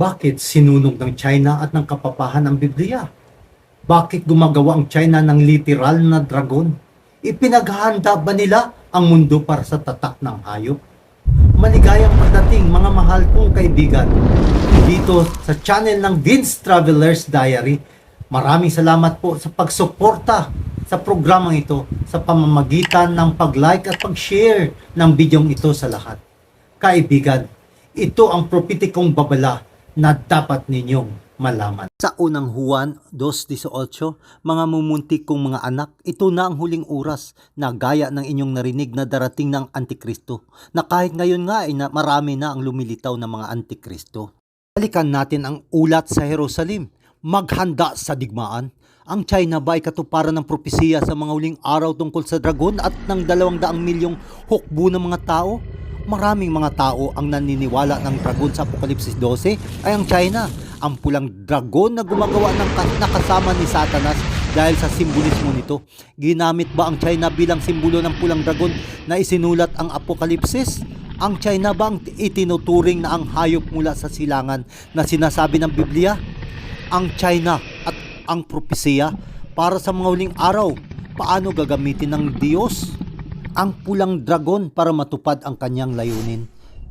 Bakit sinunog ng China at ng kapapahan ang Biblia? Bakit gumagawa ang China ng literal na dragon? Ipinaghahanda ba nila ang mundo para sa tatak ng hayop? Maligayang pagdating mga mahal kong kaibigan dito sa channel ng Vince Traveler's Diary. Maraming salamat po sa pagsuporta sa programang ito sa pamamagitan ng pag-like at pag-share ng bidyong ito sa lahat. Kaibigan, ito ang propitikong babala na dapat ninyong malaman. Sa unang Juan 2.18, mga mumuntik kong mga anak, ito na ang huling oras na gaya ng inyong narinig na darating ng Antikristo, na kahit ngayon nga ay na marami na ang lumilitaw na mga Antikristo. Balikan natin ang ulat sa Jerusalem. Maghanda sa digmaan. Ang China ba ay katuparan ng propesiya sa mga huling araw tungkol sa dragon at ng dalawang daang milyong hukbo ng mga tao? Maraming mga tao ang naniniwala ng dragon sa Apokalipsis 12 ay ang China, ang pulang dragon na gumagawa ng ka- nakasama ni Satanas dahil sa simbolismo nito. Ginamit ba ang China bilang simbolo ng pulang dragon na isinulat ang Apokalipsis? Ang China ba ang itinuturing na ang hayop mula sa silangan na sinasabi ng Biblia? Ang China at ang propesiya para sa mga huling araw, paano gagamitin ng Diyos ang pulang dragon para matupad ang kanyang layunin?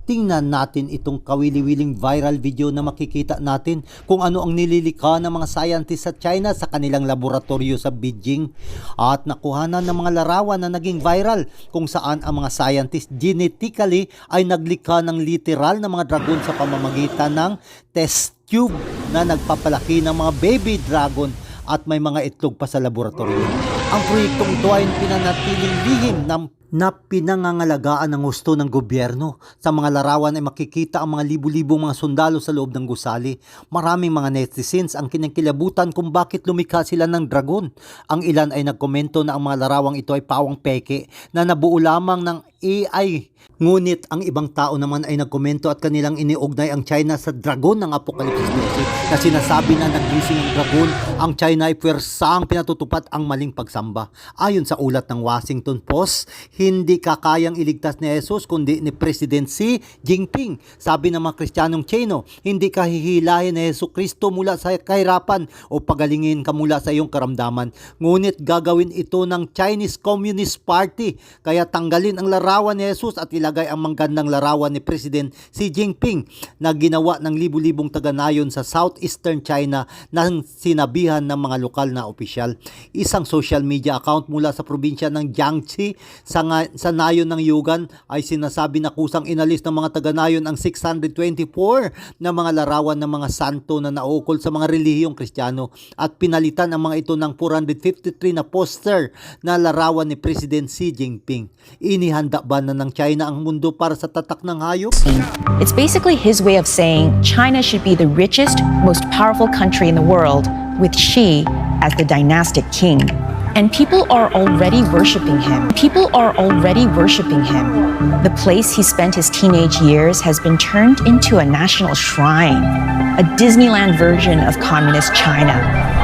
Tingnan natin itong kawili-wiling viral video na makikita natin kung ano ang nililikha ng mga scientists sa China sa kanilang laboratorio sa Beijing at nakuhanan ng mga larawan na naging viral kung saan ang mga scientists genetically ay naglikha ng literal na mga dragon sa pamamagitan ng test tube na nagpapalaki ng mga baby dragon at may mga itlog pa sa laboratorio. Ang proyektong ito ay pinanatiling lihim ng na pinangangalagaan ng gusto ng gobyerno. Sa mga larawan ay makikita ang mga libu-libong mga sundalo sa loob ng gusali. Maraming mga netizens ang kinikilabutan kung bakit lumikha sila ng dragon. Ang ilan ay nagkomento na ang mga larawang ito ay pawang peke na nabuo lamang ng AI. Ngunit ang ibang tao naman ay nagkomento at kanilang iniugnay ang China sa dragon ng Apocalypse 12 na sinasabi na nagising ang dragon, ang China ay pwersang pinatutupad ang maling pagsamba. Ayon sa ulat ng Washington Post, hindi kakayang iligtas ni Jesus kundi ni President Xi Jinping. Sabi ng mga Kristiyanong Chino, hindi kahihilahin ni Yesu Kristo mula sa kahirapan o pagalingin ka mula sa iyong karamdaman. Ngunit gagawin ito ng Chinese Communist Party. Kaya tanggalin ang larawan ni Jesus at ilagay ang manggandang larawan ni President Xi Jinping na ginawa ng libu-libong taga-nayon sa southeastern China ng sinabihan ng mga lokal na opisyal. Isang social media account mula sa probinsya ng Jiangxi sa, nga, sa nayon ng Yugan ay sinasabi na kusang inalis ng mga taga-nayon ang 624 na mga larawan ng mga santo na naukol sa mga relihiyong Kristiyano at pinalitan ang mga ito ng 453 na poster na larawan ni President Xi Jinping. Inihanda ba na ng China ang mundo para sa tatak ng hayop? It's basically his way of saying China should be the richest, most powerful country in the world, with Xi as the dynastic king. And people are already worshiping him. People are already worshiping him. The place he spent his teenage years has been turned into a national shrine, a Disneyland version of communist China.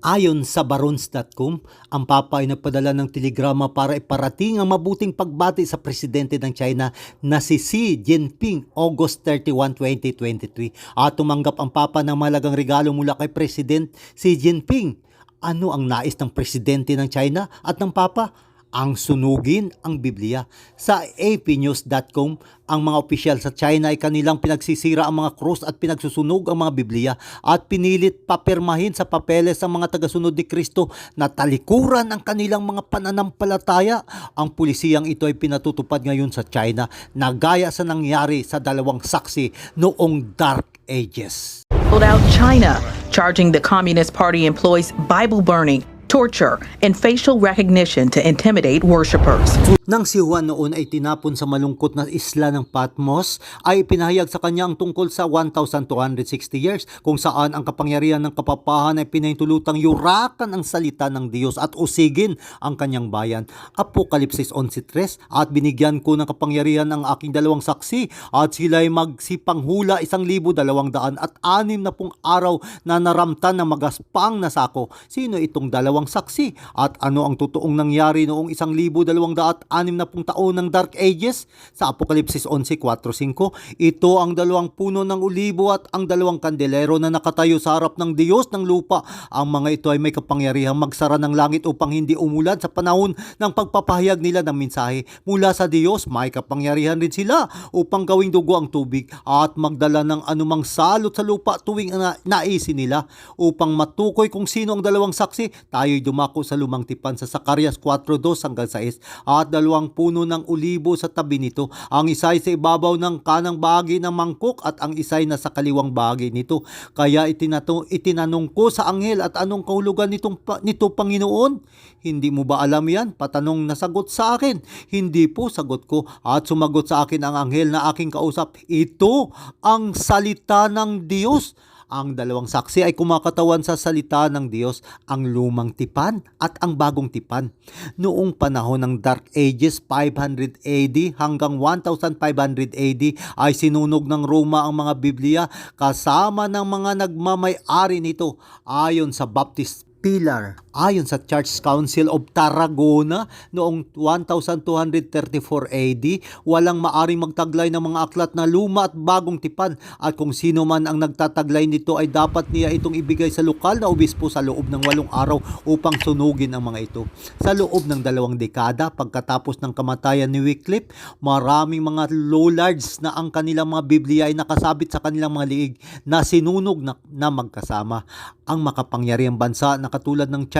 Ayon sa barons.com, ang Papa ay nagpadala ng telegrama para iparating ang mabuting pagbati sa presidente ng China na si Xi Jinping August 31, 2023 at tumanggap ang Papa ng malagang regalo mula kay President Xi Jinping. Ano ang nais ng presidente ng China at ng Papa? Ang sunugin ang Biblia. Sa apnews.com, ang mga opisyal sa China ay kanilang pinagsisira ang mga krus at pinagsusunog ang mga Biblia at pinilit papirmahin sa papeles ang mga tagasunod ni Kristo na talikuran ang kanilang mga pananampalataya. Ang pulisiyang ito ay pinatutupad ngayon sa China na gaya sa nangyari sa dalawang saksi noong Dark Ages. Out China, charging the Communist Party employs Bible burning, torture, and facial recognition to intimidate worshippers. Nang si Juan noon ay tinapon sa malungkot na isla ng Patmos, ay pinahayag sa kanya ang tungkol sa 1,260 years kung saan ang kapangyarihan ng kapapahan ay pinahintulutang yurakan ang salita ng Diyos at usigin ang kanyang bayan. Apokalipsis 11.3 At binigyan ko ng kapangyarihan ang aking dalawang saksi at sila ay magsipanghula isang libo dalawang daan at anim na pong araw na naramtan ng magaspang na sako. Sino itong dalawang dalawang saksi at ano ang totoong nangyari noong 1260 taon ng Dark Ages sa Apokalipsis 11.4.5. Ito ang dalawang puno ng ulibo at ang dalawang kandelero na nakatayo sa harap ng Diyos ng lupa. Ang mga ito ay may kapangyarihang magsara ng langit upang hindi umulan sa panahon ng pagpapahayag nila ng mensahe mula sa Diyos. May kapangyarihan rin sila upang gawing dugo ang tubig at magdala ng anumang salot sa lupa tuwing na naisin nila upang matukoy kung sino ang dalawang saksi. Tayo'y dumako sa lumang tipan sa Zacarias 4.2 hanggang 6 at dalawang puno ng ulibo sa tabi nito. Ang isa ay sa ibabaw ng kanang bahagi ng mangkok at ang isa ay nasa kaliwang bahagi nito. Kaya itinato, itinanong ko sa anghel at anong kahulugan nitong, nito Panginoon? Hindi mo ba alam yan? Patanong na sagot sa akin. Hindi po sagot ko at sumagot sa akin ang anghel na aking kausap. Ito ang salita ng Diyos. Ang dalawang saksi ay kumakatawan sa salita ng Diyos, ang lumang tipan at ang bagong tipan. Noong panahon ng Dark Ages 500 AD hanggang 1500 AD ay sinunog ng Roma ang mga Biblia kasama ng mga nagmamay-ari nito ayon sa Baptist Pillar. Ayon sa Church Council of Tarragona noong 1234 AD, walang maaring magtaglay ng mga aklat na luma at bagong tipan at kung sino man ang nagtataglay nito ay dapat niya itong ibigay sa lokal na obispo sa loob ng walong araw upang sunugin ang mga ito. Sa loob ng dalawang dekada pagkatapos ng kamatayan ni Wycliffe, maraming mga lollards na ang kanilang mga Biblia ay nakasabit sa kanilang mga liig na sinunog na, na magkasama. Ang makapangyarihang bansa na katulad ng China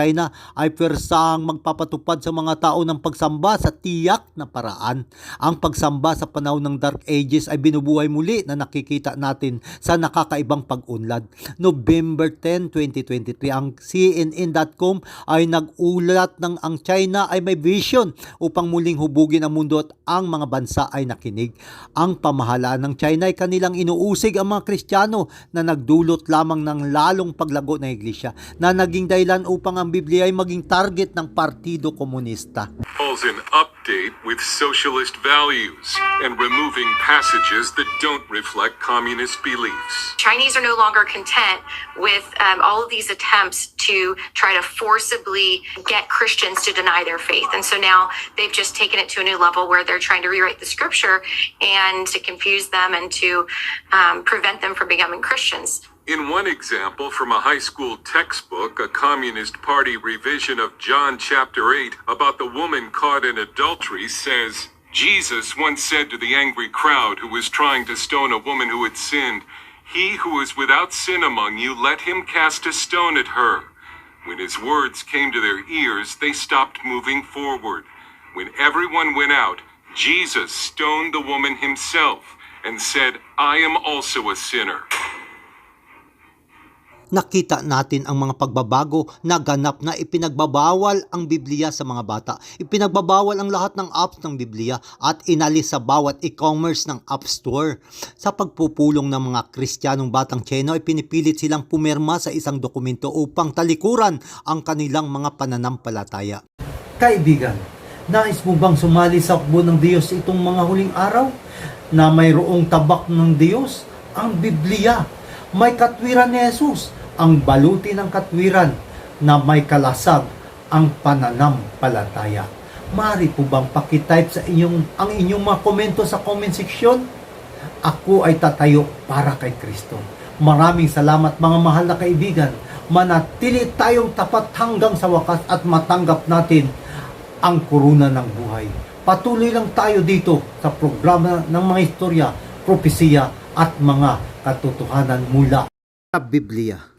ay persahang magpapatupad sa mga tao ng pagsamba sa tiyak na paraan. Ang pagsamba sa panahon ng Dark Ages ay binubuhay muli na nakikita natin sa nakakaibang pag-unlad. November 10, 2023, ang CNN.com ay nag-ulat ng ang China ay may vision upang muling hubugin ang mundo at ang mga bansa ay nakinig. Ang pamahalaan ng China ay kanilang inuusig ang mga Kristiyano na nagdulot lamang ng lalong paglago ng iglesia na naging dahilan upang ang Biblia ay maging target ng Partido Komunista. calls an update with socialist values and removing passages that don't reflect communist beliefs. Chinese are no longer content with um, all of these attempts to try to forcibly get Christians to deny their faith. And so now they've just taken it to a new level where they're trying to rewrite the scripture and to confuse them and to um, prevent them from becoming Christians. In one example from a high school textbook, a Communist Party revision of John chapter 8 about the woman caught in adultery says, Jesus once said to the angry crowd who was trying to stone a woman who had sinned, He who is without sin among you, let him cast a stone at her. When his words came to their ears, they stopped moving forward. When everyone went out, Jesus stoned the woman himself and said, I am also a sinner. Nakita natin ang mga pagbabago na ganap na ipinagbabawal ang Biblia sa mga bata. Ipinagbabawal ang lahat ng apps ng Biblia at inalis sa bawat e-commerce ng App Store. Sa pagpupulong ng mga Kristiyanong batang Chino ay pinipilit silang pumirma sa isang dokumento upang talikuran ang kanilang mga pananampalataya. Kaibigan, nais mo bang sumali sa akbo ng Diyos itong mga huling araw? Na mayroong tabak ng Diyos, ang Biblia. May katwiran ni Jesus, ang baluti ng katwiran na may kalasag ang pananampalataya. Mari po bang pakitype sa inyong, ang inyong mga komento sa comment section? Ako ay tatayo para kay Kristo. Maraming salamat mga mahal na kaibigan. Manatili tayong tapat hanggang sa wakas at matanggap natin ang kuruna ng buhay. Patuloy lang tayo dito sa programa ng mga istorya, propesiya at mga katotohanan mula sa Biblia.